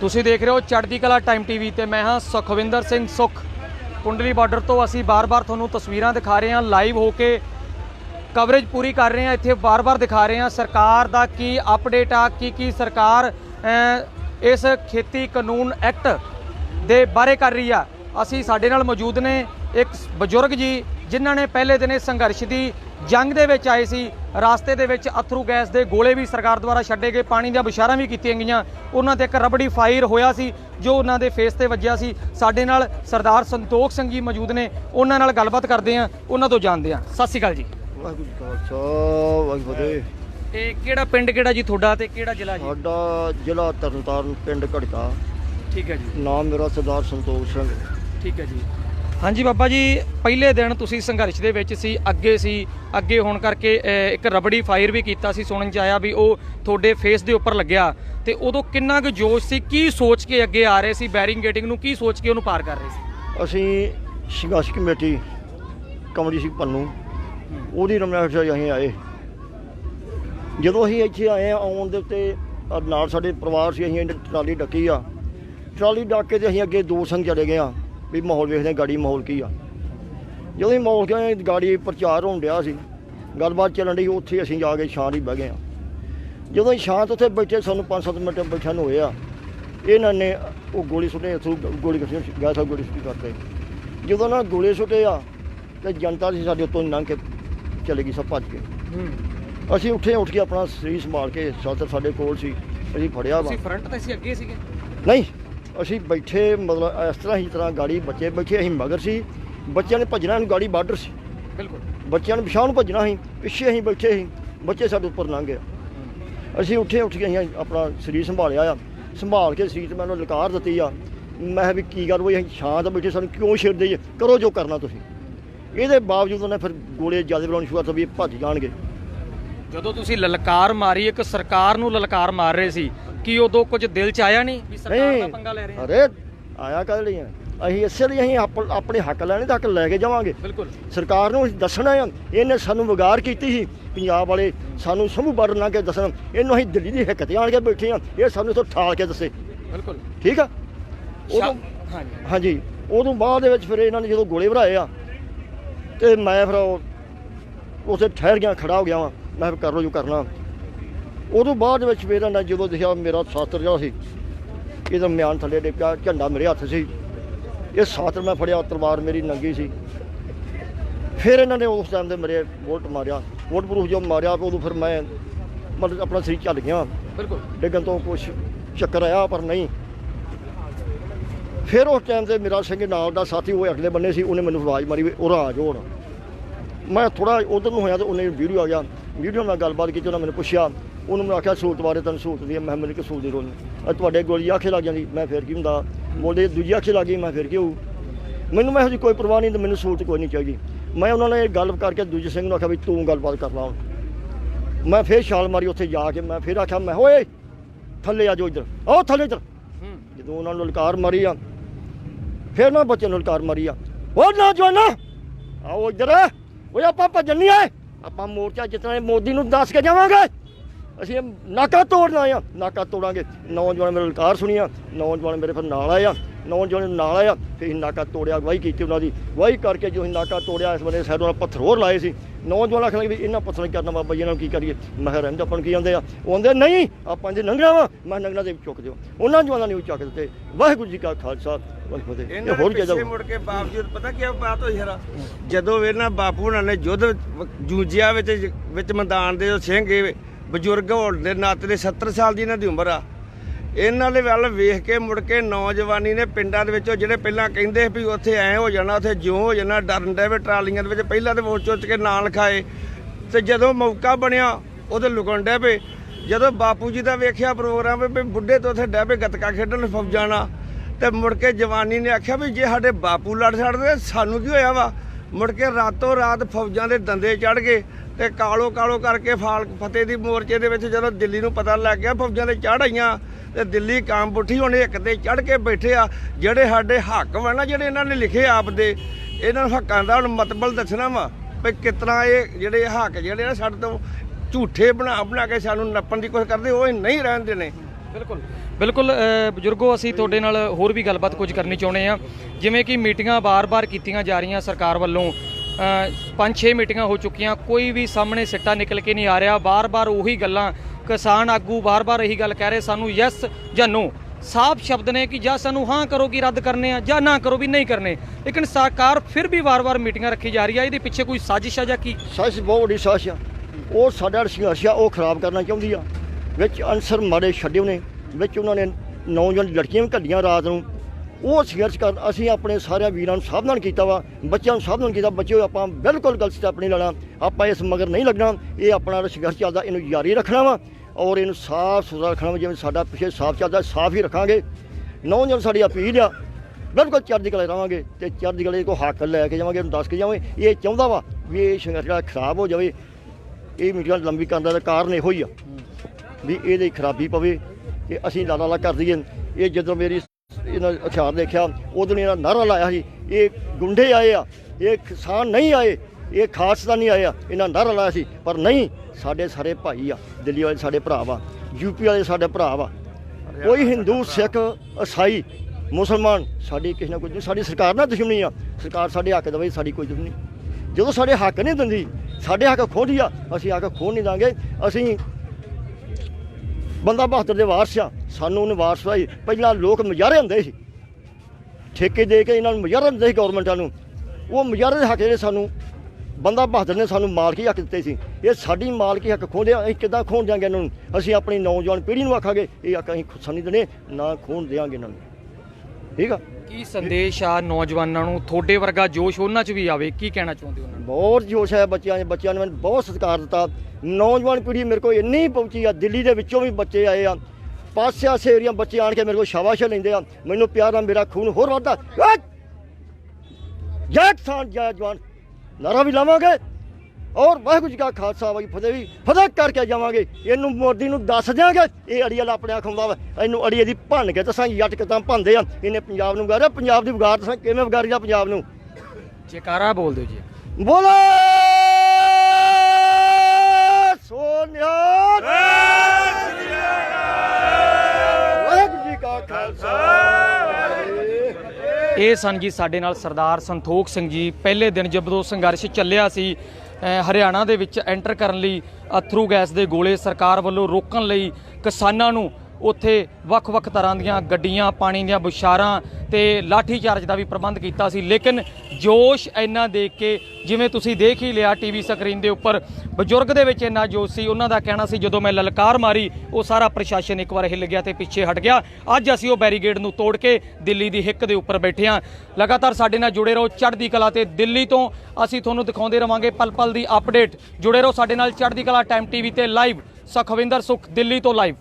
ਤੁਸੀਂ ਦੇਖ ਰਹੇ ਹੋ ਚੜ੍ਹਦੀ ਕਲਾ ਟਾਈਮ ਟੀਵੀ ਤੇ ਮੈਂ ਹਾਂ ਸੁਖਵਿੰਦਰ ਸਿੰਘ ਸੁਖ। ਕੁੰਡਲੀ ਬਾਰਡਰ ਤੋਂ ਅਸੀਂ ਬਾਰ-ਬਾਰ ਤੁਹਾਨੂੰ ਤਸਵੀਰਾਂ ਦਿਖਾ ਰਹੇ ਹਾਂ ਲਾਈਵ ਹੋ ਕੇ ਕਵਰੇਜ ਪੂਰੀ ਕਰ ਰਹੇ ਹਾਂ, ਇੱਥੇ ਬਾਰ-ਬਾਰ ਦਿਖਾ ਰਹੇ ਹਾਂ ਸਰਕਾਰ ਦਾ ਕੀ ਅਪਡੇਟ ਆ ਕੀ ਕੀ ਸਰਕਾਰ ਇਸ ਖੇਤੀ ਕਾਨੂੰਨ ਐਕਟ ਦੇ ਬਾਰੇ ਕਰ ਰਹੀ ਆ। ਅਸੀਂ ਸਾਡੇ ਨਾਲ ਮੌਜੂਦ ਨੇ ਇੱਕ ਬਜ਼ੁਰਗ ਜੀ, ਜਿਨ੍ਹਾਂ ਨੇ ਪਹਿਲੇ ਦਿਨੇ ਸੰਘਰਸ਼ ਦੀ ਜੰਗ ਦੇ ਵਿੱਚ ਆਏ ਸੀ। ਰਾਸਤੇ ਦੇ ਵਿੱਚ ਅਥਰੂ ਗੈਸ ਦੇ ਗੋਲੇ ਵੀ ਸਰਕਾਰ ਦੁਆਰਾ ਛੱਡੇ ਗਏ। ਪਾਣੀ ਦੀਆਂ ਬੁਸ਼ਾਰਾਂ ਵੀ ਕੀਤੀਆਂ ਗਈਆਂ। ਉਹਨਾਂ ਤੇ ਇੱਕ ਰਬੜੀ ਫਾਇਰ ਹੋਇਆ ਸੀ ਜੋ ਉਹਨਾਂ ਦੇ ਫੇਸ ਤੇ ਵੱਜਿਆ ਸੀ। ਸਾਡੇ ਨਾਲ ਸਰਦਾਰ ਸੰਤੋਖ ਸਿੰਘ ਜੀ ਮੌਜੂਦ ਨੇ। ਉਹਨਾਂ ਨਾਲ ਗੱਲਬਾਤ ਕਰਦੇ ਹਾਂ। ਉਹਨਾਂ ਤੋਂ ਜਾਣਦੇ ਹਾਂ। ਸਤਿ ਸ਼੍ਰੀ ਅਕਾਲ ਜੀ। ਵਾਹਿਗੁਰੂ ਜੀ ਕਾ ਖਾਲਸਾ ਵਾਹਿਗੁਰੂ ਫਤਿਹ। ਇਹ ਕਿਹੜਾ ਪਿੰਡ ਕਿਹੜਾ ਜੀ ਤੁਹਾਡਾ ਤੇ ਕਿਹੜਾ ਜ਼ਿਲ੍ਹਾ ਜੀ? ਸਾਡਾ ਜ਼ਿਲ੍ਹਾ ਤਰਨਤਾਰਨ ਪਿੰਡ ਘੜਕਾ। ਠੀਕ ਹੈ ਜੀ। ਨਾਮ ਮੇਰਾ ਸਰਦਾਰ ਸੰਤੋਖ ਸਿੰਘ। ਠੀਕ ਹੈ ਜੀ। ਹਾਂਜੀ ਬਾਬਾ ਜੀ ਪਹਿਲੇ ਦਿਨ ਤੁਸੀਂ ਸੰਘਰਸ਼ ਦੇ ਵਿੱਚ ਸੀ ਅੱਗੇ ਸੀ ਅੱਗੇ ਹੋਣ ਕਰਕੇ ਇੱਕ ਰਬੜੀ ਫਾਇਰ ਵੀ ਕੀਤਾ ਸੀ ਸੁਣਨ ਚ ਆਇਆ ਵੀ ਉਹ ਤੁਹਾਡੇ ਫੇਸ ਦੇ ਉੱਪਰ ਲੱਗਿਆ। ਤੇ ਉਦੋਂ ਕਿੰਨਾ ਕੁ ਜੋਸ਼ ਸੀ ਕੀ ਸੋਚ ਕੇ ਅੱਗੇ ਆ ਰਹੇ ਸੀ ਬੈਰਿੰਗ ਗੇਟਿੰਗ ਨੂੰ ਕੀ ਸੋਚ ਕੇ ਉਹਨੂੰ ਪਾਰ ਕਰ ਰਹੇ ਸੀ? ਅਸੀਂ ਸੰਘਰਸ਼ ਕਮੇਟੀ ਕਮਰੀ ਸਿੰਘ ਪੰਨੂ ਉਹਦੀ ਰਮਨਾਸ਼ ਅਸੀਂ ਆਏ। ਜਦੋਂ ਅਸੀਂ ਇੱਥੇ ਆਏ ਹਾਂ, ਆਉਣ ਦੇ ਉੱਤੇ ਨਾਲ ਸਾਡੇ ਪਰਿਵਾਰ ਸੀ ਅਸੀਂ ਟਰਾਲੀ ਡੱਕੀ ਆ। ਟਰਾਲੀ ਡੱਕ ਕੇ ਤੇ ਅਸੀਂ ਅੱਗੇ ਦੋ ਸੰਗ ਚਲੇ ਗਏ ਆ ਵੀ ਮਾਹੌਲ ਵੇਖਦੇ ਹਾਂ ਗਾੜੀ ਮਾਹੌਲ ਕੀ ਆ। ਜਦੋਂ ਅਸੀਂ ਮਾਹੌਲ ਗਏ ਗਾੜੀ ਪ੍ਰਚਾਰ ਹੋਣ ਡਿਆ ਸੀ। ਗੱਲਬਾਤ ਚੱਲਣ ਡਈ ਉੱਥੇ ਅਸੀਂ ਜਾ ਕੇ ਸ਼ਾਂਤ ਹੀ ਬਹਿ ਗਏ ਆ ਜਦੋਂ ਅਸੀਂ ਸ਼ਾਂਤ ਉੱਥੇ ਬੈਠੇ ਸਾਨੂੰ 5-7 ਮਿੰਟ ਬੈਠਣ ਨੂੰ ਹੋਏ ਆ। ਇਹਨਾਂ ਨੇ ਉਹ ਗੋਲੀ ਸੁੱਟੇ ਇੱਥੋਂ ਗੋਲੀ ਕੱਢੀ ਗੈਸ ਨਾਲ ਗੋਲੀ ਸੁੱਟੀ ਕਰਦੇ ਜਦੋਂ ਨਾ ਗੋਲੇ ਸੁੱਟੇ ਆ ਤੇ ਜਨਤਾ ਸੀ ਸਾਡੇ ਉੱਤੋਂ ਲੰਘ ਕੇ ਚਲੇ ਗਈ ਸਭ ਭੱਜ ਕੇ ਹੂੰ। ਅਸੀਂ ਉੱਠੇ ਉੱਠ ਕੇ ਆਪਣਾ ਸਰੀਰ ਸੰਭਾਲ ਕੇ ਸਾਤਰ ਸਾਡੇ ਕੋਲ ਸੀ ਅਸੀਂ ਫੜਿਆ ਵਾ। ਤੁਸੀਂ ਫਰੰਟ ਤੇ ਸੀ ਅੱਗੇ ਸੀਗੇ? ਨਹੀਂ ਅਸੀਂ ਬੈਠੇ ਮਤਲਬ ਇਸ ਤਰ੍ਹਾਂ ਹੀ ਤਰ੍ਹਾਂ ਗਾੜੀ ਬੱਚੇ ਬੈਠੇ ਅਸੀਂ ਮਗਰ ਸੀ। ਬੱਚਿਆਂ ਨੇ ਭੱਜਣਾ ਨੂੰ ਗਾੜੀ ਬਾਰਡਰ ਸੀ। ਬਿਲਕੁਲ। ਬੱਚਿਆਂ ਨੇ ਪਿਛਾਂਹ ਨੂੰ ਭੱਜਣਾ ਸੀ ਪਿੱਛੇ ਅਸੀਂ ਬੈਠੇ ਸੀ। ਬੱਚੇ ਸਾਡੇ ਉੱਪਰ ਲੰਘ ਗਏ। ਅਸੀਂ ਉੱਠੇ ਉੱਠ ਕੇ ਅਸੀਂ ਆਪਣਾ ਸਰੀਰ ਸੰਭਾਲਿਆ ਆ। ਸੰਭਾਲ ਕੇ ਸਰੀਰ ਤੇ ਮੈਨੂੰ ਲਕਾਰ ਦਿੱਤੀ ਆ। ਮੈਂ ਵੀ ਕੀ ਗੱਲ ਹੋਈ? ਅਸੀਂ ਸ਼ਾਂਤ ਬੈਠੇ ਸਾਨੂੰ ਕਿਉਂ ਛੇੜਦੇ ਜੀ? ਕਰੋ ਜੋ ਕਰਨਾ ਤੁਸੀਂ। ਇਹਦੇ ਬਾਵਜੂਦ ਉਹਨੇ ਫਿਰ ਗੋਲੇ ਜ਼ਿਆਦਾ ਬਲਾਉਣ ਸ਼ੁਰੂ ਕਰਤਾ ਵੀ ਭੱਜ ਜਾਣਗੇ। ਜਦੋਂ ਤੁਸੀਂ ਲਲਕਾਰ ਮਾਰੀ ਇੱਕ ਸਰਕਾਰ ਨੂੰ ਲਲਕਾਰ ਮਾਰ ਰਹੇ ਸੀ ਕੀ ਉਦੋਂ ਕੁਝ ਦਿਲ ਚ ਆਇਆ ਨਹੀਂ ਵੀ ਸਰਕਾਰ ਦਾ ਪੰਗਾ ਲੈ ਰਹੇ ਹਾਂ? ਅਰੇ ਆਇਆ ਕਦ ਲਈ ਆ? ਅਸੀਂ ਇਸੇ ਲਈ ਅਸੀਂ ਆਪ- ਆਪਣੇ ਹੱਕ ਲੈਣੇ ਤਾਂ ਹੱਕ ਲੈ ਕੇ ਜਾਵਾਂਗੇ। ਬਿਲਕੁਲ। ਸਰਕਾਰ ਨੂੰ ਅਸੀਂ ਦੱਸਣਾ ਆ ਇਹਨੇ ਸਾਨੂੰ ਵਿਗਾਰ ਕੀਤੀ ਸੀ। ਪੰਜਾਬ ਵਾਲੇ ਸਾਨੂੰ ਸਮੂਹ ਬਾਰਡਰ ਲਾ ਕੇ ਦੱਸਣ ਇਹਨੂੰ ਅਸੀਂ ਦਿੱਲੀ ਦੀ ਹਿੱਕ ਤੇ ਆਣ ਕੇ ਬੈਠੇ ਆ ਇਹ ਸਾਨੂੰ ਇੱਥੋਂ ਠਾਲ ਕੇ ਦੱਸੇ। ਬਿਲਕੁਲ। ਠੀਕ ਆ? ਉਦੋਂ ਹਾਂਜੀ। ਹਾਂਜੀ। ਉਦੋਂ ਬਾਅਦ ਦੇ ਵਿੱਚ ਫਿਰ ਇਹਨਾਂ ਨੇ ਜਦੋਂ ਗੋਲੇ ਭਰਾਏ ਆ ਤੇ ਮੈਂ ਫਿਰ ਉਹ ਉਸੇ ਠਹਿਰ ਗਿਆ ਖੜਾ ਹੋ ਗਿਆ ਵਾਂ। ਮੈਂ ਕਰ ਲਓ ਜੋ ਕਰਨਾ। ਉਦੋਂ ਬਾਅਦ ਦੇ ਵਿੱਚ ਫਿਰ ਇਹਨਾਂ ਨੇ ਜਦੋਂ ਦੇਖਿਆ ਮੇਰਾ ਸਾਤਰ ਜਿਹੜਾ ਸੀ ਇਹਦਾ ਮਿਆਨ ਥੱਲੇ ਡਿੱਗਾ ਝੰਡਾ ਮੇਰੇ ਹੱਥ ਸੀ। ਇਹ ਸਾਤਰ ਮੈਂ ਫੜਿਆ ਤਲਵਾਰ ਮੇਰੀ ਨੰਗੀ ਸੀ। ਫਿਰ ਇਹਨਾਂ ਨੇ ਉਸ ਟਾਈਮ ਦੇ ਮੇਰੇ ਵੋਟ ਮਾਰਿਆ। ਵੋਟ ਪ੍ਰੂਫ ਜੋ ਮਾਰਿਆ ਉਦੋਂ ਫਿਰ ਮੈਂ ਮਤਲਬ ਆਪਣਾ ਸਰੀਰ ਚੱਲ ਗਿਆ। ਬਿਲਕੁਲ। ਡਿੱਗਣ ਤੋਂ ਕੁਝ ਚੱਕਰ ਆਇਆ ਪਰ ਨਹੀਂ। ਫਿਰ ਉਸ ਟਾਈਮ ਤੇ ਮੇਰਾ ਸਿੰਘ ਨਾਲ ਦਾ ਸਾਥੀ ਉਹ ਅਗਲੇ ਬੰਨੇ ਸੀ ਉਹਨੇ ਮੈਨੂੰ ਆਵਾਜ਼ ਮਾਰੀ ਉਹ ਰਾਜ ਹੋਣ ਮੈਂ ਥੋੜਾ ਉਧਰ ਨੂੰ ਹੋਇਆ ਤੇ ਉਹਨੇ ਵੀਡੀਓ ਆ ਗਿਆ। ਵੀਡੀਓ ਨਾਲ ਗੱਲਬਾਤ ਕੀਤੀ, ਉਹਨਾਂ ਮੈਨੂੰ ਪੁੱਛਿਆ, ਉਹਨੂੰ ਮੈਂ ਆਖਿਆ ਸਹੂਲਤ ਬਾਰੇ ਤੈਨੂੰ ਸਹੂਲਤ ਦੀ ਹੈ। ਮੈਂ ਮੈਨੂੰ ਕਿ ਸਹੂਲਤ ਦੀ ਲੋੜ ਨਹੀਂ। ਤੁਹਾਡੇ ਗੋਲੀ ਆਖੇ ਲੱਗ ਜਾਂਦੀ, ਮੈਂ ਫਿਰ ਕੀ ਹੁੰਦਾ? ਬੋਲਦੇ ਦੂਜੀ ਆਖੇ ਲੱਗ ਗਈ, ਮੈਂ ਫਿਰ ਕੀ ਹੋਊ? ਮੈਨੂੰ ਮੈਂ ਇਹੋ ਕੋਈ ਪਰਵਾਹ ਨਹੀਂ, ਤੇ ਮੈਨੂੰ ਸਹੂਲਤ ਕੋਈ ਨਹੀਂ ਚਾਹੀਦੀ। ਮੈਂ ਉਹਨਾਂ ਨਾਲ ਗੱਲ ਕਰਕੇ ਦੂਜੇ ਸਿੰਘ ਨੂੰ ਆਖਿਆ ਵੀ ਤੂੰ ਗੱਲਬਾਤ ਕਰ ਲਾ ਮੈਂ ਫਿਰ ਛਾਲ ਮਾਰੀ ਉੱਥੇ ਜਾ ਕੇ, ਮੈਂ ਫਿਰ ਆਖਿਆ, ਮੈਂ ਓਏ, ਥੱਲੇ ਆ ਜਾਓ ਇੱਧਰ। ਆਓ ਥੱਲੇ ਇੱਧਰ। ਜਦੋਂ ਉਹਨਾਂ ਨੂੰ ਲਲਕਾਰ ਮਾਰੀ ਆ, ਫਿਰ ਮੈਂ ਬੱਚੇ ਨੂੰ ਲਲਕਾਰ ਮਾਰੀ ਆ। ਉਹ ਨੌਜਵਾਨਾ ਆਓ ਇੱਧਰ। ਓਏ, ਆਪਾਂ ਭੱਜਣ ਨਹੀਂ ਆਏ। ਆਪਾਂ ਮੋਰਚਾ ਜਿੱਤਣਾ ਮੋਦੀ ਨੂੰ ਦੱਸ ਕੇ ਜਾਵਾਂਗੇ। ਅਸੀਂ ਇਹ ਨਾਕਾ ਤੋੜਨਾ ਆ ਨਾਕਾ ਤੋੜਾਂਗੇ। ਨੌਜਵਾਨ ਮੇਰੇ ਲਲਕਾਰ ਸੁਣੀਆ। ਨੌਜਵਾਨ ਮੇਰੇ ਫਿਰ ਨਾਲ ਆਇਆ ਨੌਜਵਾਨ ਨਾਲ ਆਇਆ ਫਿਰ ਅਸੀਂ ਨਾਕਾ ਤੋੜਿਆ ਗਵਾਹੀ ਕੀਤੀ ਉਹਨਾਂ ਦੀ। ਗਵਾਹੀ ਕਰਕੇ ਜੋ ਅਸੀਂ ਨਾਕਾ ਤੋੜਿਆ, ਇਸ ਵੇਲੇ ਸਾਈਡੋਂ ਨਾਲ ਪੱਥਰ ਹੋਰ ਲਾਏ ਸੀ। ਨੌਜਵਾਨ ਆਖਣ ਲੱਗੇ ਵੀ ਇਹਨਾਂ ਪੱਥਰ ਨਹੀਂ ਕਰਨਾ ਬਾਬਾ ਜੀ ਇਹਨਾਂ ਨੂੰ ਕੀ ਕਰੀਏ? ਮੈਂ ਕਿਹਾ ਰਹਿੰਦੇ ਆਪਾਂ ਨੂੰ ਕੀ ਆਉਂਦੇ ਆ? ਉਹ ਨਹੀਂ ਆਪਾਂ ਜੇ ਲੰਘਣਾ ਵਾ ਮੈਂ ਲੰਘਣਾ ਦੇ ਚੁੱਕ ਦਿਓ। ਉਹਨਾਂ ਜਵਾਨਾਂ ਨੇ ਉਹ ਚੱਕ ਦਿੱਤੇ। ਵਾਹਿਗੁਰੂ ਜੀ ਕਾ ਖਾਲਸਾ। ਇਹਨਾਂ ਇਹ ਹੋਰ ਕੀ ਪਿੱਛੇ ਮੁੜ ਕੇ ਬਾਵਜੂਦ ਪਤਾ ਕੀ ਬਾਤ ਹੋਈ ਹਰਾ ਜਦੋਂ ਵੇਨਾ ਬਾਪੂ ਉਹਨਾਂ ਨੇ ਯੁੱਧ ਜੂਝਿਆ ਵਿੱਚ ਵਿੱਚ ਮੈਦਾਨ ਦੇ ਸਿੰਘ ਬਜ਼ੁਰਗ ਹੋਣ ਦੇ ਨਾਤੇ ਦੇ 70 ਸਾਲ ਦੀ ਇਹਨਾਂ ਦੀ ਉਮਰ ਆ। ਇਹਨਾਂ ਦੇ ਵੱਲ ਵੇਖ ਕੇ ਮੁੜ ਕੇ ਨੌਜਵਾਨੀ ਨੇ ਪਿੰਡਾਂ ਦੇ ਵਿੱਚੋਂ ਜਿਹੜੇ ਪਹਿਲਾਂ ਕਹਿੰਦੇ ਵੀ ਉੱਥੇ ਐ ਹੋ ਜਾਣਾ, ਉੱਥੇ ਜਿਉਂ ਹੋ ਜਾਣਾ, ਡਰਨ ਦੇ ਵੀ ਟਰਾਲੀਆਂ ਦੇ ਵਿੱਚ ਪਹਿਲਾਂ ਤੇ ਵੋਟ ਚੁੱਚ ਕੇ ਨਾਂ ਲਿਖਾਏ। ਤੇ ਜਦੋਂ ਮੌਕਾ ਬਣਿਆ ਉਹਦੇ ਲੁਕਣ ਡੇ ਪਏ ਜਦੋਂ ਬਾਪੂ ਜੀ ਦਾ ਵੇਖਿਆ ਪ੍ਰੋਗਰਾਮ ਵੀ ਬੁੱਢੇ ਤੋਂ ਉੱਥੇ ਡੈ ਪਏ ਗੱਤਕਾ ਖੇਡਣ ਫੌਜਾਂ ਨਾਲ ਤੇ ਮੁੜ ਕੇ ਜਵਾਨੀ ਨੇ ਆਖਿਆ ਵੀ ਜੇ ਸਾਡੇ ਬਾਪੂ ਲੜ ਛੱਡਦੇ, ਸਾਨੂੰ ਕੀ ਹੋਇਆ ਵਾ? ਮੁੜ ਕੇ ਰਾਤੋਂ ਰਾਤ ਫੌਜਾਂ ਦੇ ਦੰਦੇ ਚੜ ਗਏ ਤੇ ਕਾਲੋ ਕਾਲੋ ਕਰਕੇ ਫਾਲ ਫਤਿਹ ਦੀ ਮੋਰਚੇ ਦੇ ਵਿੱਚ ਜਦੋਂ ਦਿੱਲੀ ਨੂੰ ਪਤਾ ਲੱਗ ਗਿਆ, ਫੌਜਾਂ ਦੇ ਚੜ ਆਈਆਂ। ਤੇ ਦਿੱਲੀ ਕਾਮ ਪੁੱਠੀ ਹੁਣ ਇੱਕ ਤੇ ਚੜ ਕੇ ਬੈਠੇ ਆ ਜਿਹੜੇ ਸਾਡੇ ਹੱਕ ਵਾ ਨਾ ਜਿਹੜੇ ਇਹਨਾਂ ਨੇ ਲਿਖੇ ਆਪ ਦੇ ਇਹਨਾਂ ਨੂੰ ਹੱਕਾਂ ਦਾ ਹੁਣ ਮਤਬਲ ਦੱਸਣਾ ਵਾ ਵੀ ਕਿਤਨਾ ਇਹ ਜਿਹੜੇ ਹੱਕ ਜਿਹੜੇ ਆ ਸਾਡੇ ਤੋਂ ਝੂਠੇ ਬਣਾ ਬਣਾ ਕੇ ਸਾਨੂੰ ਨੱਪਣ ਦੀ ਕੋਸ਼ਿਸ਼ ਕਰਦੇ ਉਹ ਨਹੀਂ ਰਹਿੰਦੇ ਨੇ ਬਿਲਕੁਲ। ਬਿਲਕੁਲ ਅ, ਬਜ਼ੁਰਗੋ ਅਸੀਂ ਤੁਹਾਡੇ ਨਾਲ ਹੋਰ ਵੀ ਗੱਲਬਾਤ ਕੁਝ ਕਰਨੀ ਚਾਹੁੰਦੇ ਆ ਜਿਵੇਂ ਕਿ ਮੀਟਿੰਗਾਂ ਬਾਰ-ਬਾਰ ਕੀਤੀਆਂ ਜਾ ਰਹੀਆਂ ਸਰਕਾਰ ਵੱਲੋਂ ਪੰਜ ਛੇ ਮੀਟਿੰਗਾਂ ਹੋ ਚੁੱਕੀਆਂ ਕੋਈ ਵੀ ਸਾਹਮਣੇ ਸਿੱਟਾ ਨਿਕਲ ਕੇ ਨਹੀਂ ਆ ਰਿਹਾ। ਬਾਰ-ਬਾਰ ਉਹੀ ਗੱਲਾਂ ਕਿਸਾਨ ਆਗੂ ਬਾਰ-ਬਾਰ ਇਹੀ ਗੱਲ ਕਹਿ ਰਹੇ, ਸਾਨੂੰ ਯੈਸ ਜਾਂ ਨੋ ਸਾਫ਼ ਸ਼ਬਦ ਨੇ ਕਿ ਜਾਂ ਸਾਨੂੰ ਹਾਂ ਕਰੋ ਕਿ ਰੱਦ ਕਰਨੇ ਆ ਜਾਂ ਨਾ ਕਰੋ ਵੀ ਨਹੀਂ ਕਰਨੇ। ਲੇਕਿਨ ਸਰਕਾਰ ਫਿਰ ਵੀ ਵਾਰ-ਵਾਰ ਮੀਟਿੰਗਾਂ ਰੱਖੀ ਜਾ ਰਹੀ ਆ, ਇਹਦੇ ਪਿੱਛੇ ਕੋਈ ਸਾਜ਼ਿਸ਼ ਆ ਜਾਂ ਕੀ? ਸਾਜ਼ਿਸ਼, ਬਹੁਤ ਵੱਡੀ ਸਾਜ਼ਿਸ਼ ਆ। ਉਹ ਸਾਡਾ ਸੰਘਰਸ਼ ਆ, ਉਹ ਖਰਾਬ ਕਰਨਾ ਚਾਹੁੰਦੀ ਆ। ਵਿੱਚ ਅਨਸਰ ਮਾੜੇ ਛੱਡੇ ਉਹਨੇ, ਵਿੱਚ ਉਹਨਾਂ ਨੇ ਨੌਜਵਾਨ ਲੜਕੀਆਂ ਵੀ ਘੱਲੀਆਂ ਰਾਤ ਨੂੰ। ਉਹ ਸੰਘਰਸ਼ ਕਰ, ਅਸੀਂ ਆਪਣੇ ਸਾਰਿਆਂ ਵੀਰਾਂ ਨੂੰ ਸਾਵਧਾਨ ਕੀਤਾ ਵਾ, ਬੱਚਿਆਂ ਨੂੰ ਸਾਵਧਾਨ ਕੀਤਾ। ਬੱਚਿਓ ਆਪਾਂ ਬਿਲਕੁਲ ਗਲਤ ਸਟੈਪ ਨਹੀਂ ਲੈਣਾ। ਆਪਾਂ ਇਸ ਮਗਰ ਨਹੀਂ ਲੱਗਣਾ। ਇਹ ਆਪਣਾ ਸੰਘਰਸ਼ ਚੱਲਦਾ, ਇਹਨੂੰ ਜਾਰੀ ਰੱਖਣਾ ਵਾ। ਔਰ ਇਹਨੂੰ ਸਾਫ਼ ਸੁਥਰਾ ਰੱਖਣਾ ਜਿਵੇਂ ਸਾਡਾ ਪਿੱਛੇ ਸਾਫ਼ ਚੱਲਦਾ, ਸਾਫ਼ ਹੀ ਰੱਖਾਂਗੇ। ਨੌਜਵਾਨ ਸਾਡੀ ਅਪੀਲ ਆ ਬਿਲਕੁਲ ਚੜ੍ਹਦੀ ਕਲਾ ਰਵਾਂਗੇ ਤੇ ਚੜ੍ਹਦੀ ਕਲੇ ਕੋ ਹੱਕ ਲੈ ਕੇ ਜਾਵਾਂਗੇ ਉਹਨੂੰ ਦੱਸ ਕੇ ਜਾਵਾਂਗੇ। ਇਹ ਚਾਹੁੰਦਾ ਵਾ ਵੀ ਇਹ ਸੰਘਰਸ਼ ਜਿਹੜਾ ਖਰਾਬ ਹੋ ਜਾਵੇ, ਇਹ ਮੀਟਿੰਗ ਲੰਬੀ ਕਰਨ ਦਾ ਕਾਰਨ ਇਹੋ ਹੀ ਆ, ਵੀ ਇਹਦੀ ਖਰਾਬੀ ਪਵੇ ਕਿ ਅਸੀਂ ਲਾਲਾ ਲਾ ਕਰ ਦਈਏ ਇਹ ਜਦੋਂ ਮੇਰੀ ਇਹਨਾਂ ਹਥਿਆਰ ਦੇਖਿਆ, ਉਦੋਂ ਇਹਨਾਂ ਨਾਰਾ ਲਾਇਆ ਸੀ, ਇਹ ਗੁੰਡੇ ਆਏ ਆ, ਇਹ ਕਿਸਾਨ ਨਹੀਂ ਆਏ। ਇਹ ਖਾਸਦਾਨੀ ਨਹੀਂ ਆਇਆ, ਇਹਨਾਂ ਨਾਰਾ ਲਾਇਆ ਸੀ, ਪਰ ਨਹੀਂ, ਸਾਡੇ ਸਾਰੇ ਭਾਈ ਆ, ਦਿੱਲੀ ਵਾਲੇ ਸਾਡੇ ਭਰਾ ਵਾ ਯੂਪੀ ਵਾਲੇ ਸਾਡੇ ਭਰਾ ਵਾ। ਕੋਈ ਹਿੰਦੂ, ਸਿੱਖ ਈਸਾਈ ਮੁਸਲਮਾਨ, ਸਾਡੀ ਕਿਸੇ ਨਾ ਕੋਈ ਸਾਡੀ ਸਰਕਾਰ ਨਾਲ ਦੁਸ਼ਮਣੀ ਆ। ਸਰਕਾਰ ਸਾਡੇ ਹੱਕ ਦੇਵੇ, ਸਾਡੀ ਕੋਈ ਦੁਸ਼ਮਣੀ। ਜਦੋਂ ਸਾਡੇ ਹੱਕ ਨਹੀਂ ਦਿੰਦੀ, ਸਾਡੇ ਹੱਕ ਖੋਹਦੀ ਆ, ਅਸੀਂ ਹੱਕ ਖੋਹ ਨਹੀਂ ਦਾਂਗੇ। ਅਸੀਂ ਬੰਦਾ ਬਹਾਦਰ ਦੇ ਵਾਰਸ ਆ, ਸਾਨੂੰ ਉਹਨੇ ਵਾਰਸ ਭਾਈ ਪਹਿਲਾਂ ਲੋਕ ਮੁਜ਼ਾਹਰੇ ਹੁੰਦੇ ਸੀ। ਠੇਕੇ ਦੇ ਕੇ ਇਹਨਾਂ ਨੂੰ ਮੁਜ਼ਾਹਰੇ ਦਿੰਦੇ ਸੀ ਗਵਰਨਮੈਂਟਾਂ ਨੂੰ। ਉਹ ਮੁਜ਼ਾਹਰੇ ਦੇ ਹੱਕ ਜਿਹੜੇ ਸਾਨੂੰ ਬੰਦਾ ਬਹਾਦਰ ਨੇ ਸਾਨੂੰ ਮਾਲਕੀ ਹੱਕ ਦਿੱਤੇ ਸੀ। ਇਹ ਸਾਡੀ ਮਾਲਕੀ ਹੱਕ ਖੋਹਦੇ ਆ ਅਸੀਂ ਕਿੱਦਾਂ ਖੋਣ ਦਿਆਂਗੇ ਇਹਨਾਂ ਨੂੰ? ਅਸੀਂ ਆਪਣੀ ਨੌਜਵਾਨ ਪੀੜ੍ਹੀ ਨੂੰ ਆਖਾਂਗੇ ਇਹ ਹੱਕ ਅਸੀਂ ਖੁਦ ਨਹੀਂ ਦੇਣੇ ਨਾ ਖੋਣ ਦਿਆਂਗੇ ਇਹਨਾਂ ਨੂੰ। ਠੀਕ ਆ? ਕੀ ਸੰਦੇਸ਼ ਆ ਨੌਜਵਾਨਾਂ ਨੂੰ? ਤੁਹਾਡੇ ਵਰਗਾ ਜੋਸ਼ ਉਹਨਾਂ 'ਚ ਵੀ ਆਵੇ ਕੀ ਕਹਿਣਾ ਚਾਹੁੰਦੇ ਹੋ ਉਹਨਾਂ ਨੂੰ? ਬਹੁਤ ਜੋਸ਼ ਹੈ ਬੱਚਿਆਂ 'ਚ ਬੱਚਿਆਂ ਨੇ ਮੈਨੂੰ ਬਹੁਤ ਸਤਿਕਾਰ ਦਿੱਤਾ। ਨੌਜਵਾਨ ਪੀੜ੍ਹੀ ਮੇਰੇ ਕੋਲ ਇੰਨੀ ਪਹੁੰਚੀ ਆ ਦਿੱਲੀ ਦੇ ਵਿੱਚੋਂ ਵੀ ਬੱਚੇ ਆਏ ਆ। ਪਾਸੇ ਆਸੇ ਏਰੀਆ ਬੱਚੇ ਆਣ ਕੇ ਮੇਰੇ ਕੋਲ ਸ਼ਾਬਾਸ਼ ਲੈਂਦੇ ਆ। ਮੈਨੂੰ ਪਿਆਰ ਨਾਲ ਮੇਰਾ ਖੂਨ ਹੋਰ ਵੱਧਦਾ! ਜੈ ਕਿਸਾਨ ਜੈ ਜਵਾਨ। ਨਾਰਾ ਵੀ ਲਾਵਾਂਗੇ। ਔਰ ਵਾਹਿਗੁਰੂ ਜੀ ਕਾ ਖਾਲਸਾ ਵਾਹਿਗੁਰੂ ਫਤਿਹ ਵੀ ਫਤਿਹ ਕਰਕੇ ਜਾਵਾਂਗੇ। ਇਹਨੂੰ ਮੋਦੀ ਨੂੰ ਦੱਸ ਦਿਆਂਗੇ ਇਹ ਅੜੀਅਲ ਆਪਣੇ ਆਖ ਹੁੰਦਾ ਵਾ। ਇਹਨੂੰ ਅੜੀਏ ਦੀ ਭੰਨ ਕੇ ਦੱਸਾਂ ਜੱਟ ਕਿਦਾਂ ਭੰਦੇ ਆ। ਇਹਨੇ ਪੰਜਾਬ ਨੂੰ ਵਿਗਾੜਿਆ ਪੰਜਾਬ ਦੀ ਵਿਗਾੜ ਦੱਸਾਂ ਕਿਵੇਂ ਵਿਗਾੜਿਆ ਪੰਜਾਬ ਨੂੰ? ਜੈਕਾਰਾ ਬੋਲ ਦਿਓ ਜੀ। ਬੋਲੇ! ਇਹ ਸਨ ਜੀ ਸਾਡੇ ਨਾਲ ਸਰਦਾਰ ਸੰਤੋਖ ਸਿੰਘ ਜੀ। ਪਹਿਲੇ ਦਿਨ ਜਦੋਂ ਸੰਘਰਸ਼ ਚੱਲਿਆ ਸੀ ਹਰਿਆਣਾ ਦੇ ਵਿੱਚ ਐਂਟਰ ਕਰਨ ਲਈ ਅਥਰੂ ਗੈਸ ਦੇ ਗੋਲੇ ਸਰਕਾਰ ਵੱਲੋਂ ਰੋਕਣ ਲਈ ਕਿਸਾਨਾਂ ਨੂੰ ਉੱਥੇ ਵੱਖ-ਵੱਖ ਤਰ੍ਹਾਂ ਦੀਆਂ ਗੱਡੀਆਂ, ਪਾਣੀ ਦੀਆਂ ਬੁਸ਼ਾਰਾਂ ਤੇ ਲਾਠੀ ਚਾਰਜ ਦਾ ਵੀ ਪ੍ਰਬੰਧ ਕੀਤਾ ਸੀ। ਲੇਕਿਨ ਜੋਸ਼ ਇੰਨਾ ਦੇਖ ਕੇ, ਜਿਵੇਂ ਤੁਸੀਂ ਦੇਖ ਹੀ ਲਿਆ ਟੀਵੀ ਸਕਰੀਨ ਦੇ ਉੱਪਰ, ਬਜ਼ੁਰਗ ਦੇ ਵਿੱਚ ਇੰਨਾ ਜੋਸ਼ ਸੀ। ਉਹਨਾਂ ਦਾ ਕਹਿਣਾ ਸੀ, ਜਦੋਂ ਮੈਂ ਲਲਕਾਰ ਮਾਰੀ, ਉਹ ਸਾਰਾ ਪ੍ਰਸ਼ਾਸਨ ਇੱਕ ਵਾਰ ਹਿੱਲ ਗਿਆ ਤੇ ਪਿੱਛੇ ਹਟ ਗਿਆ। ਅੱਜ ਅਸੀਂ ਉਹ ਬੈਰੀਗੇਡ ਨੂੰ ਤੋੜ ਕੇ ਦਿੱਲੀ ਦੀ ਹਿੱਕ ਦੇ ਉੱਪਰ ਬੈਠੇ ਹਾਂ। ਲਗਾਤਾਰ ਸਾਡੇ ਨਾਲ ਜੁੜੇ ਰਹੋ ਚੜ੍ਹਦੀ ਕਲਾ ਤੇ ਦਿੱਲੀ ਤੋਂ। ਅਸੀਂ ਤੁਹਾਨੂੰ ਦਿਖਾਉਂਦੇ ਰਵਾਂਗੇ ਪਲ ਪਲ ਦੀ ਅਪਡੇਟ ਜੁੜੇ ਰਹੋ ਸਾਡੇ ਨਾਲ ਚੜ੍ਹਦੀ ਕਲਾ ਟਾਈਮ ਟੀਵੀ ਤੇ ਲਾਈਵ ਸੁਖਵਿੰਦਰ ਸੁਖ, ਦਿੱਲੀ ਤੋਂ ਲਾਈਵ